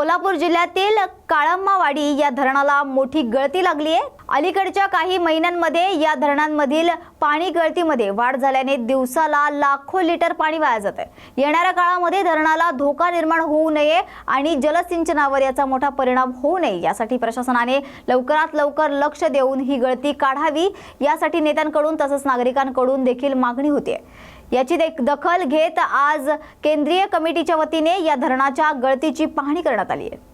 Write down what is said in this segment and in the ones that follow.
कोल्हापूर जिल्ह्यातील काळंबावाडी या धरणाला मोठी गळती लागली आहे. अलीकडच्या काही महिन्यांमध्ये या धरणांमधील पाणी गळतीमध्ये वाढ झाल्याने दिवसाला लाखो लिटर पाणी वाया जात आहे. येणाऱ्या काळामध्ये धरणाला धोका निर्माण होऊ नये आणि जलसिंचनावर याचा मोठा परिणाम होऊ नये यासाठी प्रशासनाने लवकरात लवकर लक्ष देऊन ही गळती काढावी. यासाठी नेत्यांकडून तसंच नागरिकांकडून देखील मागणी होती याची देख- दखल घेत आज केंद्रीय कमिटीच्या वतीने या धरणाच्या गळतीची पाहणी करण्यात आली आहे.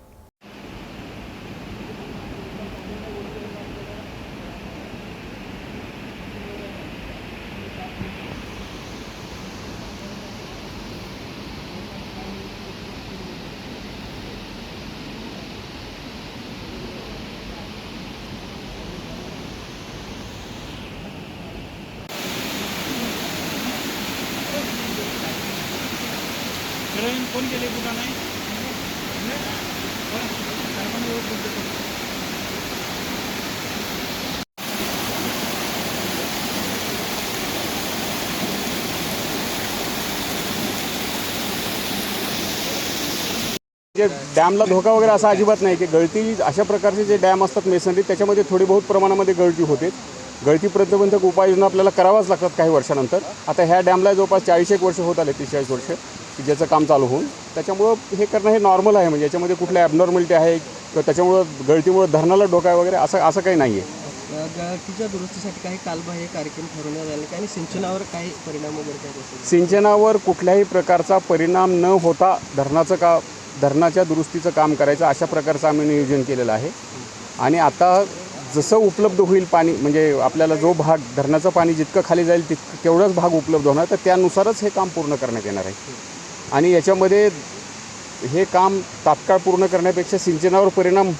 हिरोईन कोण गेले कुठं नाही? जे डॅमला धोका वगैरे असा अजिबात नाही की गळती अशा प्रकारचे जे डॅम असतात मेसनरी त्याच्यामध्ये थोडी बहुत प्रमाणामध्ये गळती होते. गळती प्रतिबंधक उपाययोजना आपल्याला करावाच लागतात काही वर्षानंतर. आता ह्या डॅमला जवळपास चाळीस एक वर्ष होत आले तीस चाळीस वर्ष की ज्याचं काम चालू होऊन. त्याच्यामुळं हे करणं हे नॉर्मल आहे म्हणजे याच्यामध्ये कुठल्या ॲबनॉर्मॅलिटी आहे किंवा त्याच्यामुळं गळतीमुळं धरणाला डोका आहे वगैरे असं असं काही नाही आहे गळतीच्या दुरुस्तीसाठी काही कालबाह्य कार्यक्रम ठरवण्यात आले का? आणि सिंचनावर काही परिणाम वगैरे काय सिंचनावर कुठल्याही प्रकारचा परिणाम न होता धरणाचं का धरणाच्या दुरुस्तीचं काम करायचं अशा प्रकारचं आम्ही नियोजन केलेलं आहे. आणि आता जसं उपलब्ध होईल पाणी म्हणजे आपल्याला जो भाग धरणाचं पाणी जितकं खाली जाईल तितकं तेवढाच भाग उपलब्ध होणार. तर त्यानुसारच हे काम पूर्ण करण्यात येणार आहे. आणि याच्यामध्ये हे काम तात्काळ पूर्ण करण्यापेक्षा सिंचनावर परिणाम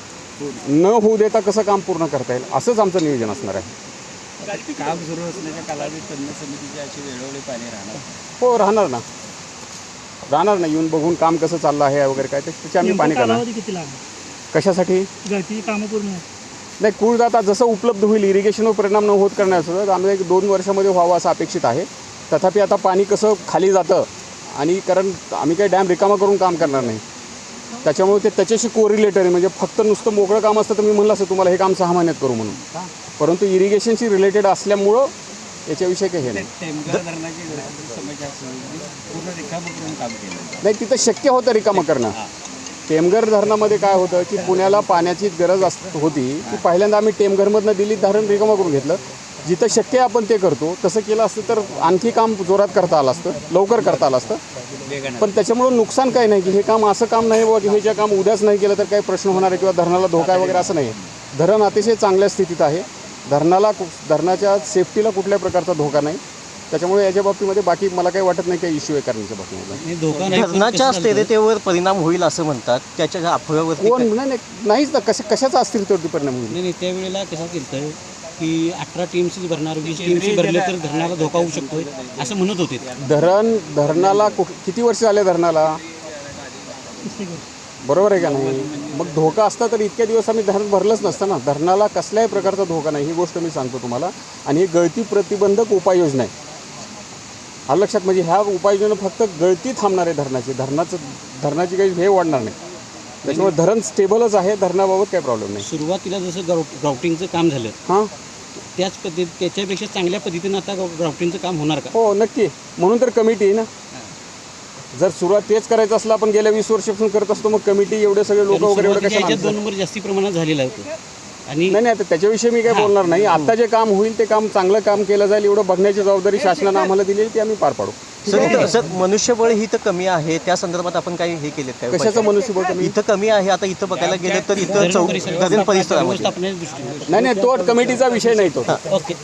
न होऊ देता कसं काम पूर्ण करता येईल असंच आमचं नियोजन असणार आहे. काम सुरू असल्याच्या कालावधीत तज्ञ समितीची अशी वेळोवेळी पाणी राहणार? हो राहणार ना. राहणार ना येऊन बघून काम कसं चाललं आहे वगैरे काय ते त्याची आम्ही पाणी करणार. कशासाठी? कामं पूर्ण. नाही कूळ आता जसं उपलब्ध होईल इरिगेशनवर परिणाम न होत करण्याचं तर आम्ही एक दोन वर्षामध्ये व्हावं असं अपेक्षित आहे. तथापि आता पाणी कसं खाली जातं आणि कारण आम्ही काही डॅम रिकामा करून काम करणार नाही. त्याच्यामुळे ते त्याच्याशी कोरिलेटर आहे म्हणजे फक्त नुसतं मोकळं काम असतं तर मी म्हणलं असं तुम्हाला हे काम सहा महिन्यात करू म्हणून. परंतु इरिगेशनशी रिलेटेड असल्यामुळं याच्याविषयी काही हे नाही. नाही तिथं शक्य होतं रिकामं करणं. टेमघर धरणामध्ये काय होतं की पुण्याला पाण्याची गरज अस होती की पहिल्यांदा आम्ही टेमघरमधनं दिल्लीत धरण रिकामा करून घेतलं. जिथं शक्य आहे आपण ते करतो तसं केलं असतं तर आणखी काम जोरात करता आलं असतं लवकर करता आलं असतं. पण त्याच्यामुळं नुकसान काही नाही की हे काम असं काम नाही बघ हे जे काम उद्याच नाही केलं तर काही प्रश्न होणार आहे किंवा धरणाला धोका आहे वगैरे असं नाही. धरण अतिशय चांगल्या स्थितीत आहे. धरणाला कु- धरणाच्या सेफ्टीला कुठल्या प्रकारचा धोका नाही. त्याच्यामुळे याच्या बाबतीमध्ये बाकी मला काही वाटत नाही काही इश्यू आहे करण्याच्या बाबतीमध्ये. धरणाच्या स्थिरतेवर परिणाम होईल असं म्हणतात. त्याच्या अफव्यावरती कोण? नाही नाही. नाहीच ना. कशा कशाचा अस्थिरतेवरती परिणाम होईल. नाही नाही. त्यावेळेला कसं केलं की अठरा टीम्स भरणार वीस टीम्स भरले तर धरणाला धोका होऊ शकतोय असं म्हणत होते धरण धरणाला कुठ किती वर्ष झाले धरणाला? बरोबर आहे का नाही? मग धोका असता तर इतक्या दिवस आम्ही धरण भरलंच नसतं ना. धरणाला कसल्याही प्रकारचा धोका नाही. ही गोष्ट मी सांगतो तुम्हाला. आणि ही गळती प्रतिबंधक उपाययोजना आहे. हा लक्षात म्हणजे ह्या उपाययोजना फक्त गळती थांबणार आहे धरणाची. धरणाचं धरणाची काही हे वाढणार नाही. त्याच्यामुळे धरण स्टेबलच आहे धरणाबाबत काही प्रॉब्लेम नाही. सुरुवातीला जसं ग्राउ ग्राउटिंगचं काम झालं हां? त्याच पद्धती त्याच्यापेक्षा चांगल्या पद्धतीनं आता ग्राउटिंगचं काम होणार का? हो नक्की. म्हणून तर कमिटी आहे ना. जर सुरुवात तेच करायचं असलं आपण गेल्या वीस वर्षापासून करत असतो मग कमिटी एवढे सगळे लोक वगैरे एवढे दोन नंबर जास्ती प्रमाणात झालेला होतं. आणि नाही नाही आता त्याच्याविषयी मी काही बोलणार नाही. आता जे काम होईल ते काम चांगलं काम केलं जाईल एवढं बघण्याची जबाबदारी शासनानं आम्हाला दिली आहे ती आम्ही पार पाडू. सर इथं सर मनुष्यबळ ही तर कमी आहे. त्या संदर्भात आपण काही हे केले काय? कशाचं मनुष्यबळ कमी? इथं कमी आहे. आता इथं बघायला गेलं तर इथं धरण चौ परिसर- धरण परिसरामध्ये. व्यवस्थापनाच्या दृष्टीने नाही नाही तो कमिटीचा विषय नाही तो. ओके.